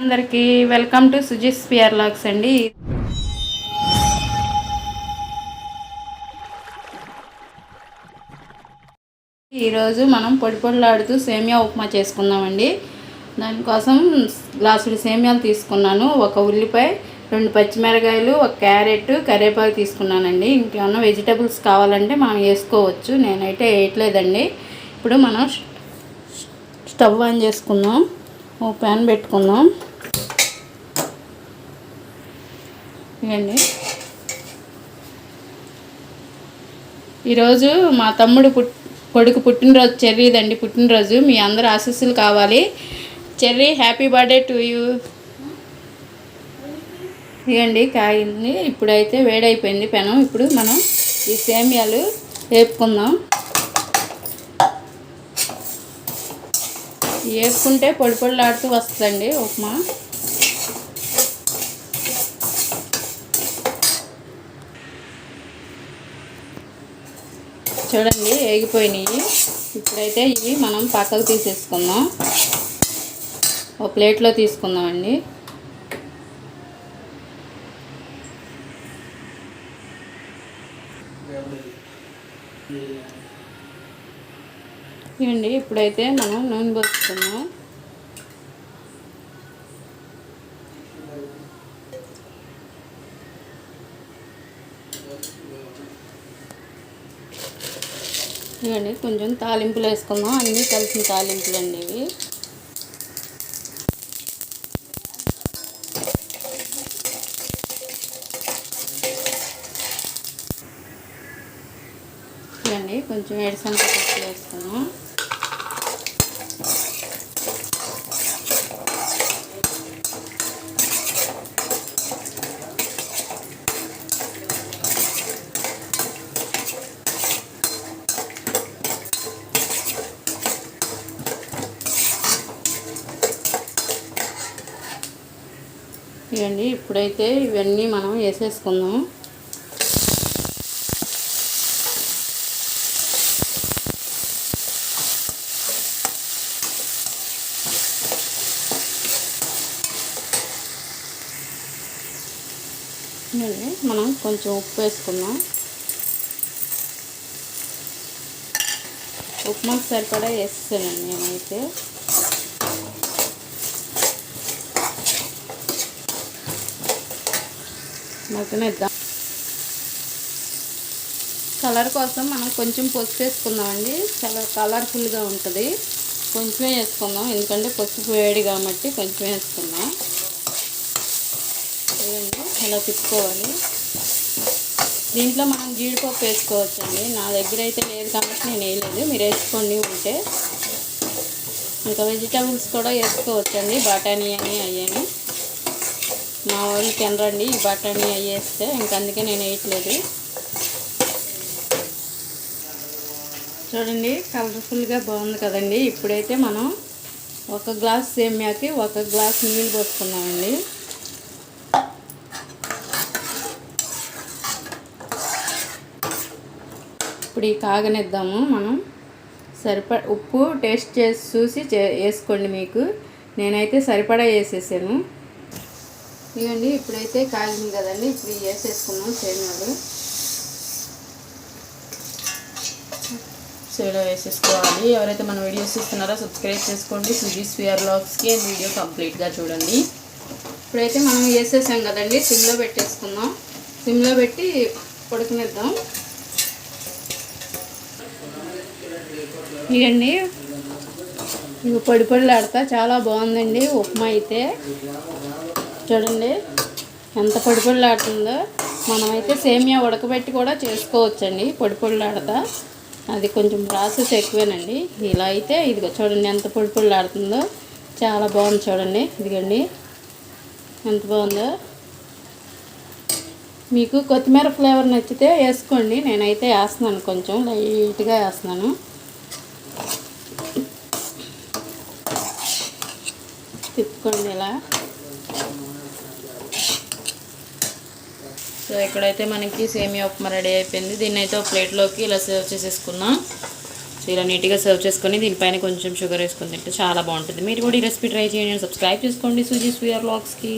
అందరికీ welcome to Sujith పియర్ లాగ్స్ అండి. ఈరోజు మనం పొడి పొడిలాడుతూ సేమియా ఉప్మా చేసుకుందామండి. దానికోసం గ్లాసుడు సేమియాలు తీసుకున్నాను. ఒక ఉల్లిపాయ రెండు పచ్చిమిరకాయలు ఒక క్యారెట్ కరివేపాకు తీసుకున్నానండి. ఇంకేమన్నా వెజిటబుల్స్ కావాలంటే మనం వేసుకోవచ్చు. నేనైతే వేయట్లేదండి. ఇప్పుడు మనం స్టవ్ ఆన్ చేసుకుందాం. ఓ ప్యాన్ పెట్టుకుందాం. ఇవ్వండి. ఈరోజు మా తమ్ముడు పుట్ కొడుకు పుట్టినరోజు చెర్రీదండి పుట్టినరోజు. మీ అందరు ఆశీస్సులు కావాలి. Cherry happy birthday to you. ఇవ్వండి కాగింది. ఇప్పుడైతే వేడైపోయింది పెనం. ఇప్పుడు మనం ఈ సేమియాలు వేపుకుందాం. వేపుకుంటే పొడి పొడిలాడుతూ వస్తుందండి ఉప్మా. చూడండి వేగిపోయినాయి. ఇప్పుడైతే ఇవి మనం పక్కకు తీసేసుకుందాం. ఒక ప్లేట్లో తీసుకుందామండి. ఇవ్వండి ఇప్పుడైతే మనం నూనె పోసుకుందాం. ఇవ్వండి కొంచెం తాలింపులు వేసుకుందాం. అన్నీ కలిసిన తాలింపులు అండి ఇవి. ఇవ్వండి కొంచెం ఏడుసంత పప్పులు వేసుకుందాం. ఇవండి ఇప్పుడైతే ఇవన్నీ మనం వేసేసుకుందాం. ఇవ్వండి. మనం కొంచెం ఉప్పు వేసుకుందాం. ఉప్మాకు సరిపడా వేస్తానండి నేనైతే. మగ్గనిద్దాం కలర్ కోసం మనం కొంచెం పసుపు వేసుకుందామండి. చాలా కలర్ఫుల్గా ఉంటుంది. కొంచెమే వేసుకుందాం. ఎందుకంటే పసుపు వేడి కాబట్టి కొంచెం వేసుకుందాం. చూడండి ఇలా తిప్పుకోవాలి. దీంట్లో మనం జీడిపప్పు వేసుకోవచ్చండి. నా దగ్గర అయితే లేదు కాబట్టి నేను వేయలేదు. మీరు వేసుకోండి ఉంటే. ఇంకా వెజిటబుల్స్ కూడా వేసుకోవచ్చండి. బఠానీ అని అయ్యని. మా వాళ్ళు తినరండి ఈ బఠానీ అవి వేస్తే ఇంక అందుకే నేను వేయట్లేదు. చూడండి కలర్ఫుల్గా బాగుంది కదండి. ఇప్పుడైతే మనం ఒక గ్లాస్ సేమ్యాకి ఒక గ్లాస్ నీళ్ళు పోసుకున్నామండి. ఇప్పుడు ఈ కాగనిద్దాము మనం. సరిపడ ఉప్పు టేస్ట్ చేసి చూసి చే- వేసుకోండి మీకు. నేనైతే సరిపడా వేసేసాను. ఇవ్వండి. ఇప్పుడైతే కాగింది కదండి. ఇప్పుడు ఇవి వేసేసుకున్నాం సేమియాలు. సేలో వేసేసుకోవాలి. ఎవరైతే మన వీడియోస్ ఇస్తున్నారో సబ్స్క్రైబ్ చేసుకోండి. సుజీ స్వియర్ లాగ్స్కి వీడియో కంప్లీట్గా చూడండి. ఇప్పుడైతే మనం వేసేసాం కదండి. సిమ్లో పెట్టేసుకుందాం. సిమ్లో పెట్టి ఉడకనిద్దాం. ఇవ్వండి. ఇవి పొడి పొడిలాడతా. చాలా బాగుందండి. ఉప్మా అయితే. చూడండి. ఎంత పొడి పొడిలాడుతుందో మనమైతే సేమియా ఉడకబెట్టి కూడా చేసుకోవచ్చండి. పొడి పొడిలాడతా అది కొంచెం ప్రాసెస్ ఎక్కువేనండి. ఇలా అయితే ఇదిగో చూడండి ఎంత పొడి పొడిలాడుతుందో చాలా బాగుంది చూడండి. ఇదిగండి. ఎంత బాగుందో. మీకు కొత్తిమీర ఫ్లేవర్ నచ్చితే వేసుకోండి. నేనైతే వేస్తున్నాను కొంచెం. లైట్గా వేస్తున్నాను. తిప్పుకోండి ఇలా. సో ఇక్కడైతే మనకి సేమియా ఉప్మా రెడీ అయిపోయింది. దీన్ని అయితే ఒక ప్లేట్లోకి ఇలా సర్వ్ చేసేసుకుందాం సో ఇలా నీట్గా సర్వ్ చేసుకొని దీనిపైన కొంచెం షుగర్ వేసుకొని తింటే చాలా బాగుంటుంది. మీరు కూడా ఈ రెసిపీ ట్రై చేయండి. సబ్స్క్రైబ్ చేసుకోండి. సుజీ స్వీయర్ బ్లాగ్స్కి